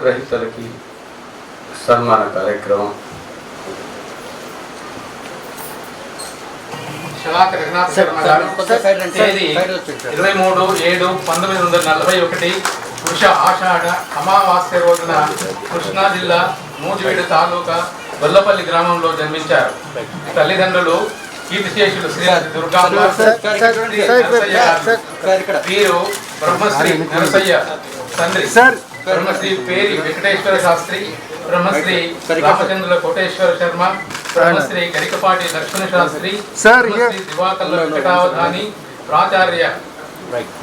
గ్రహీతలకి సన్మాన కార్యక్రమం. ఇరవై మూడు ఏడు పంతొమ్మిది వందల నలభై ఒకటి పురుష ఆషాఢ అమావాస్య రోజున కృష్ణా జిల్లా మూజివీడు తాలూకా గొల్లపల్లి గ్రామంలో జన్మించారు. తల్లిదండ్రులు కీర్తిశేషులు శ్రీమతి దుర్గాంబ శ్రీ నరసయ్య గారు. వీరు బ్రహ్మశ్రీ నరసయ్య తండ్రి. బ్రహ్మశ్రీ పేరి వెంకటేశ్వర శాస్త్రి బ్రహ్మశ్రీ రామచంద్రుల కోటేశ్వర శర్మ బ్రహ్మశ్రీ గరికపాటి లక్ష్మణ శాస్త్రి బ్రహ్మశ్రీ దివాకర్ల వెంకటావధాని ప్రాచార్య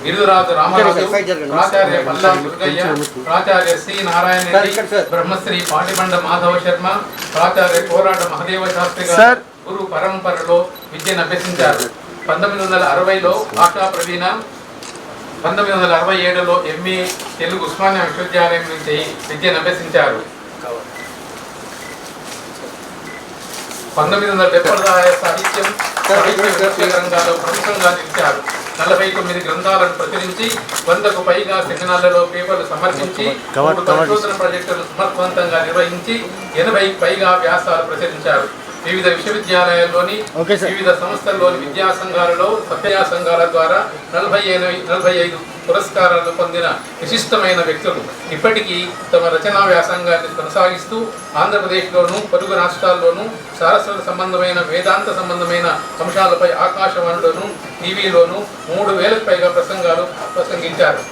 గిరిదురాజు రామరాజు ప్రాచార్య పల్లా దుర్గయ్య ప్రాచార్య శ్రీ నారాయణ రెడ్డి బ్రహ్మశ్రీ పాటిబండ మాధవ శర్మ ప్రాచార్య కోరాట మహదేవ శాస్త్రి గారు గురు పరంపరలో విద్యను అభ్యసించారు. పంతొమ్మిది వందల అరవైలో భాషా ప్రవీణ పంతొమ్మిది వందల అరవై ఏడులో ఎంఏ తెలుగు ఉస్మానియా విశ్వవిద్యాలయం నుంచి విద్యను అభ్యసించారు పంతొమ్మిది వందల డెబ్బై సాహిత్యం సాహిత్య విమర్శల రంగాల్లో ప్రముఖంగా నిలిచారు. నలభై తొమ్మిది గ్రంథాలను ప్రచురించి వందకు పైగా సెమినార్లలో పేపర్లు సమర్పించి మూడు పరిశోధన ప్రాజెక్టులు సమర్థవంతంగా నిర్వహించి ఎనభై పైగా వ్యాసాలు ప్రచురించారు. వివిధ విశ్వవిద్యాలయాల్లోని వివిధ సంస్థల్లోని విద్యా సంఘాలలో సభ్య సంఘాల ద్వారా నలభై నలభై ఐదు పురస్కారాలు పొందిన విశిష్టమైన వ్యక్తులు. ఇప్పటికీ తమ రచనా వ్యాసంగాన్ని కొనసాగిస్తూ ఆంధ్రప్రదేశ్లోను పొరుగు రాష్ట్రాల్లోనూ సారస్వత సంబంధమైన వేదాంత సంబంధమైన అంశాలపై ఆకాశవాణిలోను టీవీలోను మూడు వేలకు పైగా ప్రసంగాలు ప్రసంగించారు.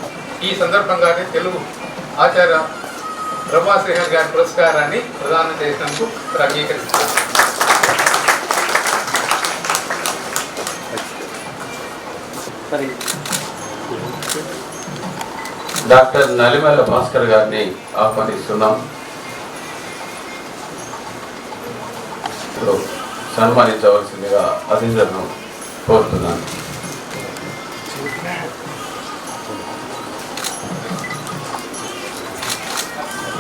ఈ సందర్భంగా తెలుగు ఆచార్య బ్రహ్మాశ్రీహర్ గారి పురస్కారాన్ని ప్రదానం చేసినందుకు ఇక్కడ డాక్టర్ నలిమల్ల భాస్కర్ గారిని ఆహ్వానిస్తున్నాం. సన్మానించవలసిందిగా అధిందర్ను కోరుతున్నాను.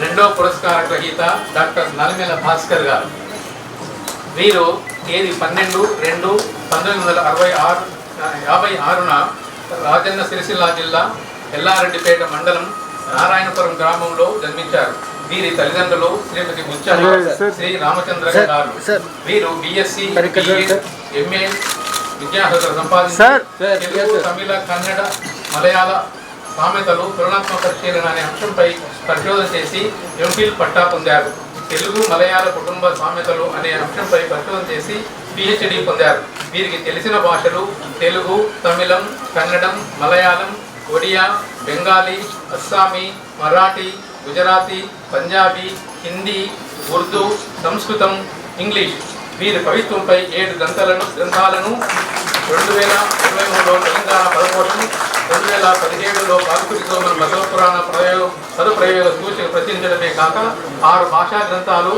రెండో పురస్కార గ్రహీత డాక్టర్ నలిమేల భాస్కర్ గారు. వీరు తేదీ పన్నెండు రెండు పంతొమ్మిది వందల అరవై ఆరు యాభై ఆరున రాజన్న సిరిసిల్ల జిల్లా ఎల్లారెడ్డిపేట మండలం నారాయణపురం గ్రామంలో జన్మించారు. వీరి తల్లిదండ్రులు శ్రీమతి బుచ్చమ్మ శ్రీ రామచంద్ర గారు. వీరు బిఎస్సి ఎంఏ విద్యార్హతలు సంపాదించారు తమిళ కన్నడ మలయాళ సామెతలు తులనాత్మక పరిశీలన అనే అంశంపై పరిశోధన చేసి ఎంఫిల్ పట్టా పొందారు. తెలుగు మలయాళ కుటుంబ సామెతలు అనే అంశంపై పరిశోధన చేసి పిహెచ్డి పొందారు. వీరికి తెలిసిన భాషలు తెలుగు తమిళం కన్నడం మలయాళం ఒడియా బెంగాలీ అస్సామీ మరాఠీ గుజరాతీ పంజాబీ హిందీ ఉర్దూ సంస్కృతం ఇంగ్లీష్. వీరి కవిత్వంపై ఏడు గ్రంథాలను గ్రంథాలను రెండు వేల ఇరవై మూడులో తెలంగాణ పదకోశం రెండు వేల పదిహేడులో కాకురి సోమన్ పురాణ ప్రయోగ సదుప్రయోగ సూచిక ప్రచురించడమే కాక ఆరు భాషా గ్రంథాలు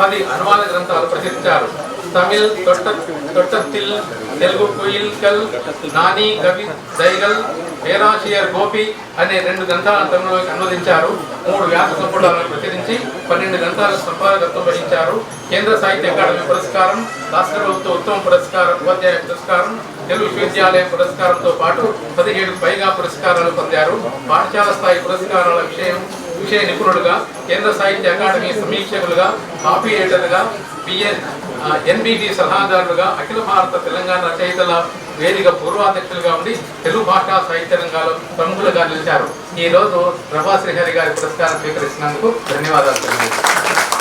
పది అనువాద గ్రంథాలు ప్రచురించారు. తమిళ్ తొట్ట తెలుగు కుయిల్కల్ నాని కవి దైగల్ పేరాషియర్ గోపి అనే రెండు గ్రంథాలను తమిళలోకి అనువదించారు మూడు వ్యాస సంపుటాలను ప్రచురించి పన్నెండు గ్రంథాల సంపాదకత్వం వహించారు కేంద్ర సాహిత్య అకాడమీ పురస్కారం రాష్ట్ర ప్రభుత్వ ఉత్తమ పురస్కారం ఉపాధ్యాయ పురస్కారం తెలుగు విశ్వవిద్యాలయ పురస్కారంతో పాటు పదిహేడు పైగా పురస్కారాలు పొందారు పాఠశాల స్థాయి పురస్కారాల విషయం విషయ నిపుణులుగా కేంద్ర సాహిత్య అకాడమీ సమీక్షకులుగా కాపీ ఎడిటర్గా బిఎన్ ఎన్బిటి సలహాదారులుగా అఖిల భారత తెలంగాణ రచయితల వేదిక పూర్వాధ్యక్షులుగా ఉండి తెలుగు భాషా సాహిత్య రంగాల్లో ప్రముఖులుగా నిలిచారు. ఈ రోజు ప్రభా శ్రీహరి గారి పురస్కారం స్వీకరిస్తున్నందుకు ధన్యవాదాలు.